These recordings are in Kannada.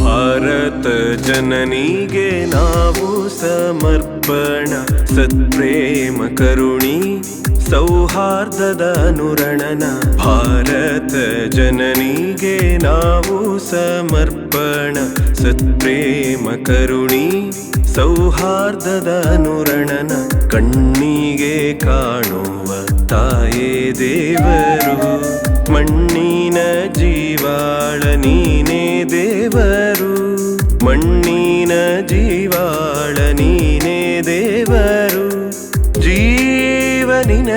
ಭಾರತ ಜನನಿಗೆ ನಾವು ಸಮರ್ಪಣ ಸತ್ಪ್ರೇಮ, ಕರುಣಿ, ಸೌಹಾರ್ದದ ಅನುರಣನ, ಭಾರತ ಜನನಿಗೆ ನಾವು ಸಮರ್ಪಣ, ಸತ್ಪ್ರೇಮ, ಕರುಣಿ, ಸೌಹಾರ್ದದ ಅನುರಣನ, ಕಣ್ಣಿಗೆ ಕಾಣುವ ತಾಯೇ ದೇವರು. ಮಣ್ಣಿನ ಜೀವಾಳ ನೀನೇ ದೇವರು. ಮಣ್ಣಿನ ಜೀವಾಳ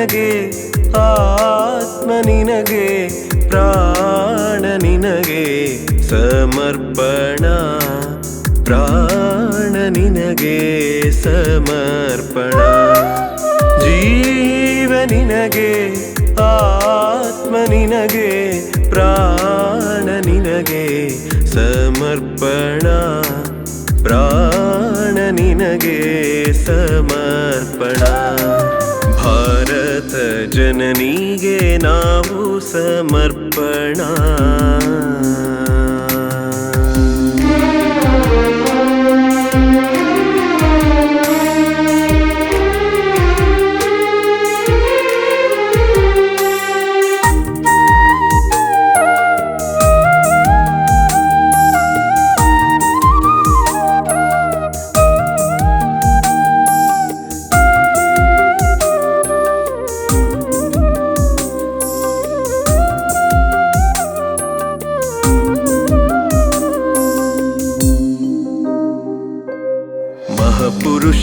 ನಿನಗೆ, ಆತ್ಮ ನಿನಗೆ, ಪ್ರಾಣ ನಿನಗೆ, ಸಮರ್ಪಣ, ಪ್ರಾಣ ನಿನಗೆ, ಸಮರ್ಪಣ. ಜೀವ ನಿನಗೆ, ಆತ್ಮ ನಿನಗೆ, ಪ್ರಾಣ ನಿನಗೆ, ಸಮರ್ಪಣ, ಪ್ರಾಣ ನಿನಗೆ, ಸಮರ್ಪಣ. ಜನನಿಗೆ ನಾವು ಸಮರ್ಪಣ.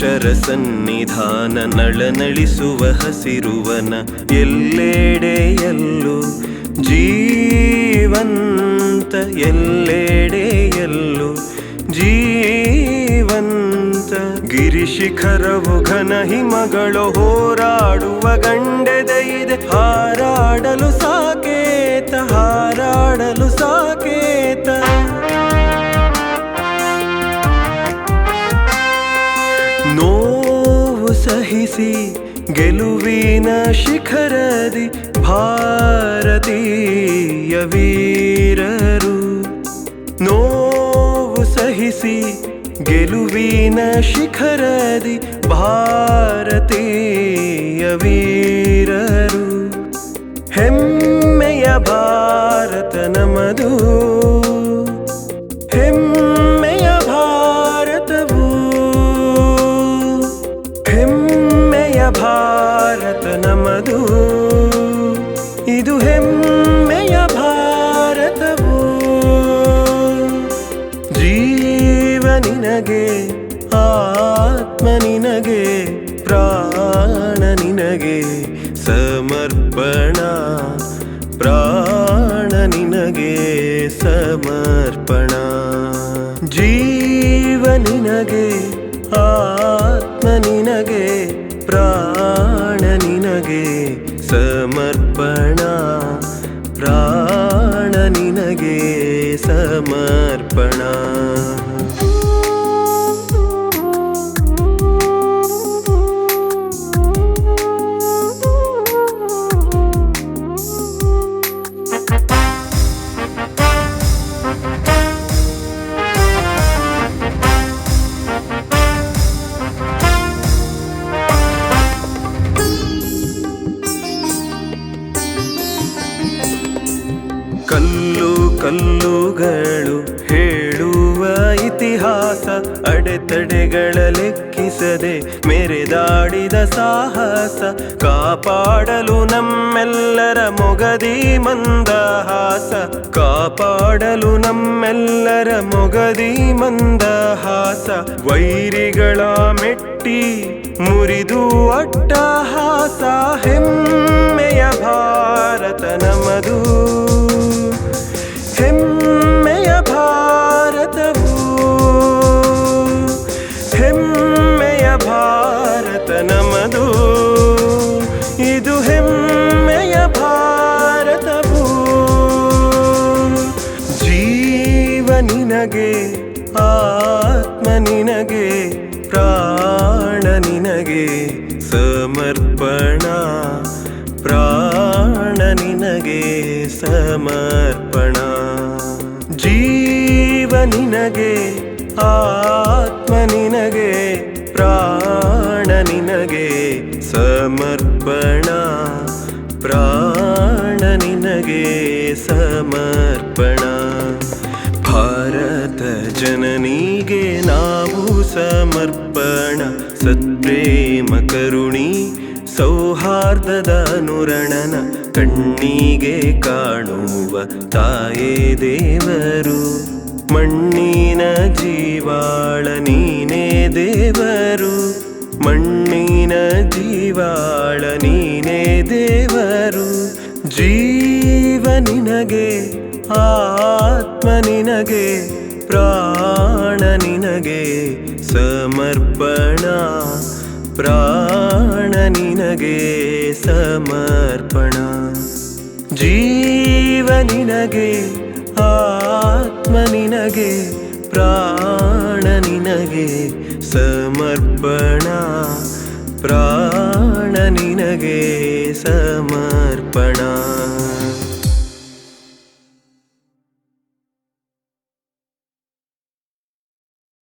ಮಹಾಪುರುಷರ ಸನ್ನಿಧಾನ ನಳನಳಿಸುವ ಹಸಿರುವನ ಎಲ್ಲೆಡೆಯಲ್ಲೂ ಜೀವಂತ ಎಲ್ಲೆಡೆಯಲ್ಲೂ ಜೀವಂತ ಗಿರಿಶಿಖರವು ಘನ ಹಿಮಗಳು ಹೋರಾಡುವ ಗಂಡೆದೈದೆ ಹಾರಾಡಲು ಸಾಕೇತ ಸಹಿಸಿ ಗೆಲುವಿನ ಶಿಖರದಿ ಭಾರತೀಯ ವೀರರು. ನೋವು ಸಹಿಸಿ ಗೆಲುವಿನ ಶಿಖರದಿ ಭಾರತೀಯ ವೀರರು. ಹೆಮ್ಮೆಯ ಭಾರತ ನಮದು. ನಿನಗೆ, ಆತ್ಮ ನಿನಗೆ, ಪ್ರಾಣ ನಿನಗೆ, ಸಮರ್ಪಣ, ಪ್ರಾಣ ನಿನಗೆ, ಸಮರ್ಪಣ. ಜೀವ ನಿನಗೆ, ಆತ್ಮ ನಿನಗೆ, ಪ್ರಾಣ ನಿನಗೆ, ಸಮರ್ಪಣ. ಪ್ರಾಣ ನಿನಗೆ, ಸಮರ್ಪಣ. ಕಲ್ಲುಗಳು ಹೇಳುವ ಇತಿಹಾಸ ಅಡೆತಡೆಗಳ ಲೆಕ್ಕಿಸದೆ ಮೆರೆದಾಡಿದ ಸಾಹಸ ಕಾಪಾಡಲು ನಮ್ಮೆಲ್ಲರ ಮೊಗದಿ ಮಂದಹಾಸ ಕಾಪಾಡಲು ನಮ್ಮೆಲ್ಲರ ಮೊಗದಿ ಮಂದಹಾಸ ವೈರಿಗಳ ಮೆಟ್ಟಿ ಮುರಿದು ಅಟ್ಟಹಾಸ ಹೆಮ್ಮೆಯ ಭಾರತ ನಿನಗೆ ಸಮರ್ಪಣ. ಪ್ರಾಣ ನಿನಗೆ ಸಮರ್ಪಣ. ಜೀವ ನಿನಗೆ, ಆತ್ಮ ನಿನಗೆ, ಪ್ರಾಣ ನಿನಗೆ ಸಮರ್ಪಣ. ಪ್ರಾಣ ನಿನಗೆ ಸಮರ್ಪಣ. ಭಾರತ ಜನನಿಗೆ ನಾವು ಸಮರ್ಪಣ. ಸತ್ಪ್ರೇಮ ಕರುಣಿ, ಸೌಹಾರ್ದದ ಅನುರಣನ ಕಣ್ಣಿಗೆ ಕಾಣುವ ತಾಯೇ ದೇವರು. ಮಣ್ಣಿನ ಜೀವಾಳ ನೀನೇ ದೇವರು. ಮಣ್ಣಿನ ಜೀವಾಳ ನೀನೇ ದೇವರು. ಜೀವ ನಿನಗೆ, ಆತ್ಮ ನಿನಗೆ, ಪ್ರಾಣ ನಿನಗೆ ಸಮರ್ಪಣ. ಪ್ರಾಣ ನಿನಗೆ ಸಮರ್ಪಣ. ಜೀವ ನಿನಗೆ ಆತ್ಮ ನಿನಗೆ ಪ್ರಾಣ ನಿನಗೆ ಸಮರ್ಪಣ. ಪ್ರಾಣ ನಿನಗೆ ಸಮರ್ಪಣ.